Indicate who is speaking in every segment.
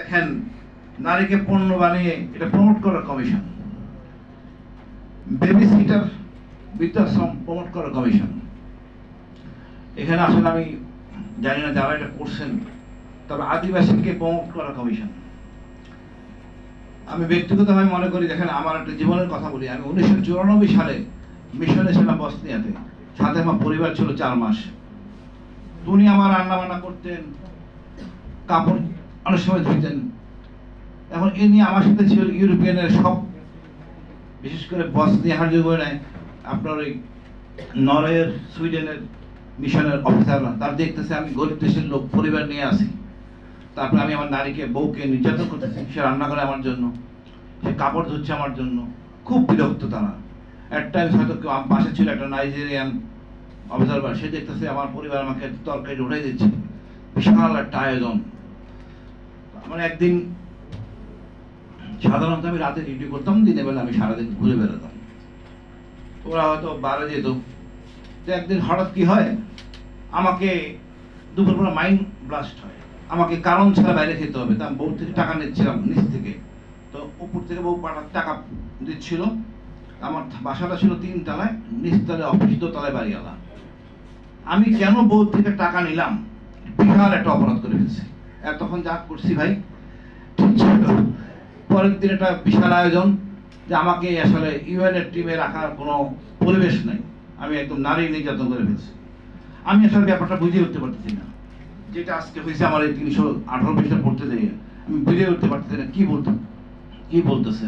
Speaker 1: দেখেন নারীকে পণ্য বানিয়ে এটা প্রমোট করার কমিশন বেবি সিটার বৃদ্ধাশ্রম প্রমোট করার কমিশন এখানে আসলে আমি জানি না যারা এটা করছেন, তবে আদিবাসীকে প্রমোট করার কমিশন আমি ব্যক্তিগতভাবে মনে করি, দেখেন আমার একটা জীবনের কথা বলি, আমি উনিশশো চুরানব্বই সালে মিশনে ছিলাম বসনিয়াতে। সাথে আমার পরিবার ছিল চার মাস। উনি আমার রান্না বান্না করতেন, কাপড় অনেক সময় ধুইতেন এখন এ নিয়ে আমার সাথে ছিল ইউরোপিয়ানের সব, বিশেষ করে বসনিয়া হার্জেগোনায় আপনার ওই নরওয়ের, সুইডেনের মিশনের অফিসাররা তার দেখতেছে আমি গরিব দেশের লোক, পরিবার নিয়ে আসি তারপরে আমি আমার নারীকে, বউকে নির্যাতন করতেছি, সে রান্না করে আমার জন্য, সে কাপড় ধুচ্ছে আমার জন্য। খুব বিরক্ত তারা। এক টাইম হয়তো কেউ আমার পাশে ছিল, একটা নাইজেরিয়ান অবজারভার সে দেখতেছে আমার পরিবার আমাকে তরকারি উঠাই দিচ্ছে। বিশাল একটা আয়োজন। আমার একদিন সাধারণত আমি রাতে ডিউটি করতাম, দিনের বেলা আমি সারাদিন ঘুরে বেড়াতাম। ওরা হয়তো বারে যেত তো একদিন হঠাৎ কি হয়, আমাকে দুপুর দুপুরবেলা মাইন্ড ব্লাস্ট হয়। আমাকে কারণ ছাড়া বাইরে খেতে হবে, তা আমি বউ থেকে টাকা নিচ্ছিলাম নিচ থেকে। তো উপর থেকে বউ পাঠার টাকা দিচ্ছিল। আমার বাসাটা ছিল তিন তলায় নিচতলায় অফিস দোতলায় বাড়িওয়ালা। আমি কেন বউ থেকে টাকা নিলাম? বিশাল একটা অপরাধ করে ফেলছি। তখন যা করছি ভাই পরের দিন একটা বিশাল আয়োজন যে আমাকে আসলে ইউএনের টিমে রাখার কোনো পরিবেশ নাই। আমি একদম নারী নির্যাতন করে ফেলছি। আমি আসলে ব্যাপারটা বুঝে উঠতে পারতেছি না। যেটা আজকে হয়েছে আমার এই তিনশো আঠারো পৃষ্ঠা পড়তে দেয় আমি বুঝে উঠতে পারতেছি না, কি বলতে কি বলতেছে?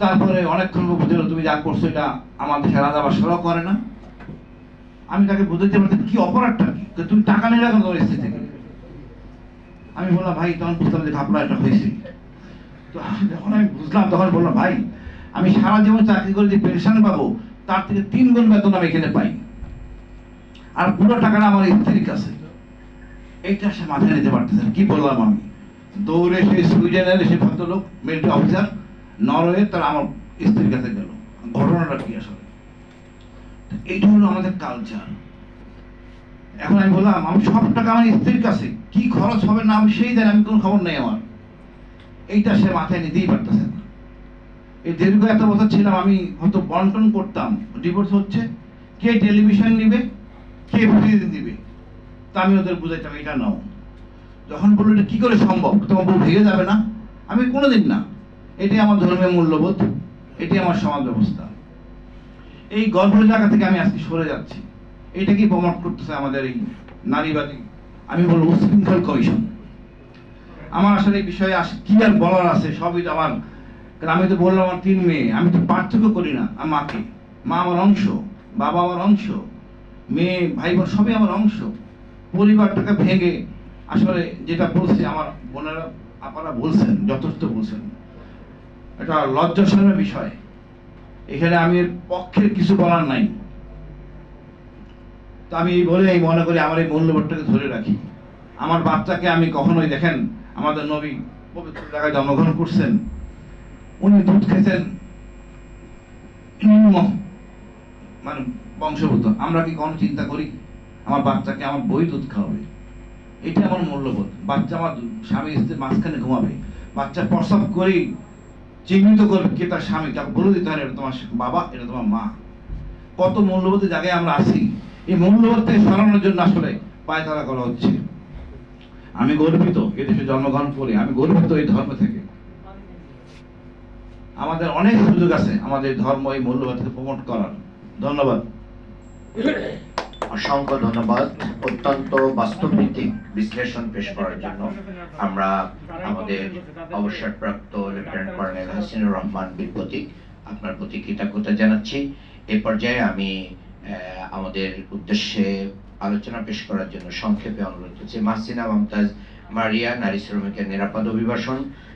Speaker 1: তারপরে অনেকক্ষণ বুঝে তুমি যা করছ এটা আমার দেশে রাজা বাসারাও করে না। আমি তাকে বুঝতে পারছি কি অপরাধটা? কি তুমি টাকা নিয়ে রাখো তোমার স্ত্রী থেকে আমি বললাম, ভাই, তখন বুঝলাম যে ঘাপলা একটা হয়েছে। তো যখন আমি বুঝলাম, তখন বললাম, ভাই, আমি সারা জীবন চাকরি করে যে পেনশন পাবো, তার থেকে তিন গুণ বেতন আমি এখানে পাই। আর পুরো টাকাটা আমার স্ত্রীর কাছে। এইটা সে মাথায় নিতে পারতেছে। কি বললাম আমি? দৌড়ে সে সুইডেনের সে ভদ্রলোক মিলিটারি অফিসার নরওয়ে তার আমার স্ত্রীর কাছে গেল। ঘটনাটা কি আসলে? এইটা হলো আমাদের কালচার এখন আমি বললাম, আমি সব টাকা আমার স্ত্রীর কাছে, কি খরচ হবে না আমি সেই জানি আমি কোনো খবর নেই আমার। এইটা সে মাথায় নিতেই পারতেছে না। এই দীর্ঘ এত বছর ছিলাম, আমি হয়তো বন্টন করতাম ডিভোর্স হচ্ছে, কে টেলিভিশন নিবে, কে প্রতিদিন দিবে তা আমি ওদের বুঝাইতাম, এটা নাও। যখন বলল, এটা কি করে সম্ভব? তোমার বউ ভেঙে যাবে না? আমি কোনোদিন না। এটি আমার ধর্মীয় মূল্যবোধ এটি আমার সমাজ ব্যবস্থা। এই গল্পের জায়গা থেকে আমি আজকে সরে যাচ্ছি। এটা কি প্রমোট করতেছে আমাদের এই নারীবাদী? আমি বলব উশৃঙ্খল কমিশন। আমার আসলে এই বিষয়ে কি আর বলার আছে? সবই তো আমার কারণ আমি তো বললাম আমার তিন মেয়ে। আমি তো পার্থক্য করি না আমার মাকে। মা আমার অংশ, বাবা আমার অংশ, মেয়ে, ভাই বোন সবই আমার অংশ। পরিবারটাকে ভেঙে আসলে যেটা বলছে আমার বোনেরা আপারা বলছেন, যথেষ্ট বলছেন। এটা লজ্জাশনের বিষয়। এখানে আমি এর পক্ষে কিছু বলার নাই। তো আমি এই বলে এই মনে করি আমার এই মূল্যবোধটাকে ধরে রাখি। আমার বাচ্চাকে আমি কখনোই দেখেন, আমাদের নবী পবিত্র জায়গায় জন্মগ্রহণ করছেন, উনি দুধ নিম্ন মানে বংশগত আমরা কি কোনো চিন্তা করি, আমার বাচ্চাকে আমার বই দুধ খাওয়াবে? এটা আমার মূল্যবোধ। বাচ্চা আমার স্বামী স্ত্রীর মাঝখানে ঘুমাবে। বাচ্চা প্রসব করেই চিহ্নিত করবে কে তার স্বামী। তাকে বলে দিতে হয় এটা তোমার বাবা, এটা তোমার মা। কত মূল্যবোধের জায়গায় আমরা আছি। এই মূল্যবোধ থেকে সরানোর জন্য আসলে পায়তারা করা হচ্ছে। আমি গর্বিত এদেশে জন্মগ্রহণ করে, আমি গর্বিত এই ধর্ম থেকে। আমাদের অনেক সুযোগ আছে আমাদের ধর্ম এই মূল্যবোধকে প্রমোট করার। ধন্যবাদ।
Speaker 2: অসংখ্য ধন্যবাদ। অত্যন্ত বাস্তবভিত্তিক বিশ্লেষণ পেশ করার জন্য আমরা আমাদের অবসরপ্রাপ্ত লেফটেন্যান্ট কর্নেল হাসিনুর রহমান বীর প্রতীক আপনার প্রতি কৃতজ্ঞতা জানাচ্ছি? এ পর্যায়ে আমি আমাদের উদ্দেশ্যে আলোচনা পেশ করার জন্য সংক্ষেপে অনুরোধ করছি। মাহসিনা, মমতাজ, মারিয়া, নারী শ্রমিকের নিরাপদ অভিবাসন।